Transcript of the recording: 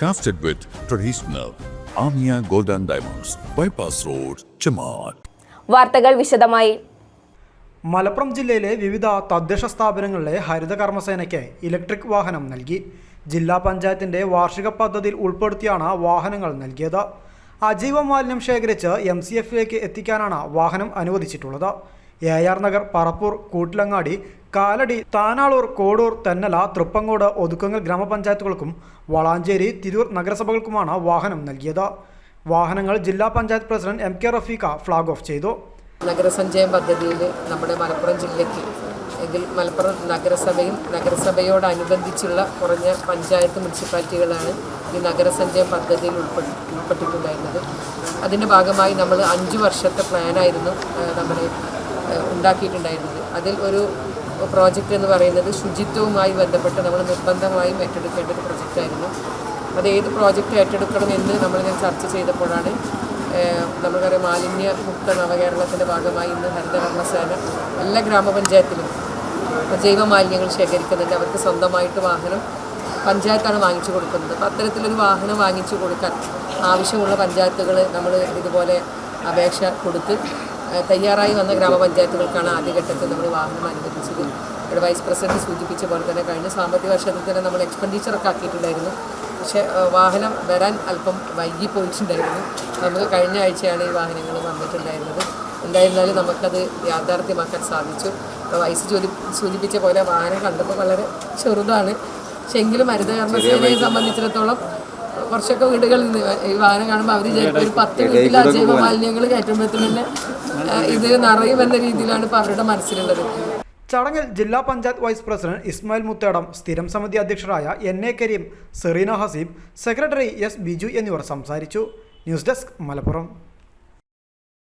Crafted with traditional Amia golden Diamonds, Bypass Road, Chamar. വാർത്തകൾ വിശദമായി. മലപ്പുറം ജില്ലയിലെ വിവിധ തദ്ദേശ സ്ഥാപനങ്ങളിലെ ഹരിത കർമ്മസേനയ്ക്ക് ഇലക്ട്രിക് വാഹനം നൽകി. ജില്ലാ പഞ്ചായത്തിന്റെ വാർഷിക പദ്ധതിയിൽ ഉൾപ്പെടുത്തിയാണ് വാഹനങ്ങൾ നൽകിയത്. അജൈവ മാലിന്യം ശേഖരിച്ച് എം സി എഫിലേക്ക് എത്തിക്കാനാണ് വാഹനം അനുവദിച്ചിട്ടുള്ളത്. എ ആർ നഗർ പറപ്പൂർ കൂട്ടിലങ്ങാടി കാലടി താനാളൂർ കോടൂർ തെന്നല തൃപ്പങ്ങോട് ഒതുക്കങ്ങൽ ഗ്രാമപഞ്ചായത്തുകൾക്കും വളാഞ്ചേരി തിരൂർ നഗരസഭകൾക്കുമാണ് വാഹനം നൽകിയത്. വാഹനങ്ങൾ ജില്ലാ panchayat president M K Rafeeqa flag off ചെയ്തു. നഗരസഞ്ചയം പദ്ധതിയിൽ നമ്മുടെ മലപ്പുറം ജില്ലയ്ക്ക് ഇതിൽ മലപ്പുറം നഗരസഭയും നഗരസഭയോടനുബന്ധിച്ചുള്ള കുറഞ്ഞ പഞ്ചായത്ത് മുനിസിപ്പാലിറ്റികളാണ് ഈ നഗരസഞ്ചയം പദ്ധതിയിൽ ഉൾപ്പെടു ഉൾപ്പെട്ടിട്ടുണ്ടായിരുന്നത്. അതിന്റെ ഭാഗമായി നമ്മൾ അഞ്ച് വർഷത്തെ പ്ലാനായിരുന്നു നമ്മൾ ഉണ്ടാക്കിയിട്ടുണ്ടായിരുന്നത്. അതിൽ ഒരു പ്രോജക്റ്റ് എന്ന് പറയുന്നത് ശുചിത്വവുമായി ബന്ധപ്പെട്ട് നമ്മൾ നിർബന്ധമായും ഏറ്റെടുക്കേണ്ട ഒരു പ്രോജക്റ്റായിരുന്നു അത് ഏത് പ്രോജക്റ്റ് ഏറ്റെടുക്കണം എന്ന് നമ്മൾ ഞാൻ ചർച്ച ചെയ്തപ്പോഴാണ് നമുക്കറിയാം മാലിന്യ മുക്ത നവകേരളത്തിന്റെ ഭാഗമായി ഇന്ന് ഹരിതകർമ്മ സേന എല്ലാ ഗ്രാമപഞ്ചായത്തിലും ജൈവ മാലിന്യങ്ങൾ ശേഖരിക്കുന്നുണ്ട്. അവർക്ക് സ്വന്തമായിട്ട് വാഹനം പഞ്ചായത്താണ് വാങ്ങിച്ചു കൊടുക്കുന്നത്. അപ്പോൾ അത്തരത്തിലൊരു വാഹനം വാങ്ങിച്ചു കൊടുക്കാൻ ആവശ്യമുള്ള പഞ്ചായത്തുകൾ നമ്മൾ ഇതുപോലെ അപേക്ഷ കൊടുത്ത് തയ്യാറായി വന്ന ഗ്രാമപഞ്ചായത്തുകൾക്കാണ് ആദ്യഘട്ടത്തിൽ നമ്മൾ വാഹനം അനുവദിച്ചത്. ഇവിടെ വൈസ് പ്രസിഡന്റ് സൂചിപ്പിച്ച പോലെ തന്നെ കഴിഞ്ഞ സാമ്പത്തിക വർഷത്തിൽ തന്നെ നമ്മൾ എക്സ്പെൻഡിച്ചറൊക്കെ ആക്കിയിട്ടുണ്ടായിരുന്നു. പക്ഷേ വാഹനം വരാൻ അല്പം വൈകി പോയിട്ടുണ്ടായിരുന്നു നമുക്ക് കഴിഞ്ഞ ആഴ്ചയാണ് ഈ വാഹനങ്ങൾ വന്നിട്ടുണ്ടായിരുന്നത്. എന്തായിരുന്നാലും നമുക്കത് യാഥാർത്ഥ്യമാക്കാൻ സാധിച്ചു. ഇപ്പോൾ വൈസ് ജോലി സൂചിപ്പിച്ച പോലെ വാഹനം കണ്ടപ്പോൾ വളരെ ചെറുതാണ്. പക്ഷെ എങ്കിലും ഹരിത കർമ്മസേനയെ സംബന്ധിച്ചിടത്തോളം കുറച്ചൊക്കെ വീടുകളിൽ നിന്ന് ഈ വാഹനം കാണുമ്പോൾ അവർ ഒരു പത്ത് വീട്ടിൽ അജൈവ മാലിന്യങ്ങൾ കയറ്റുമ്പോഴത്തേന് തന്നെ ഇത് നിറയുമെന്ന രീതിയിലാണ് ഇപ്പോൾ അവരുടെ മനസ്സിലുള്ളത്. ചടങ്ങിൽ ജില്ലാ പഞ്ചായത്ത് വൈസ് പ്രസിഡന്റ് ഇസ്മായിൽ മുത്തേടം സ്ഥിരം സമിതി അധ്യക്ഷരായ N A Kareem Sereena Haseeb secretary S Biju എന്നിവർ സംസാരിച്ചു. News desk Malappuram.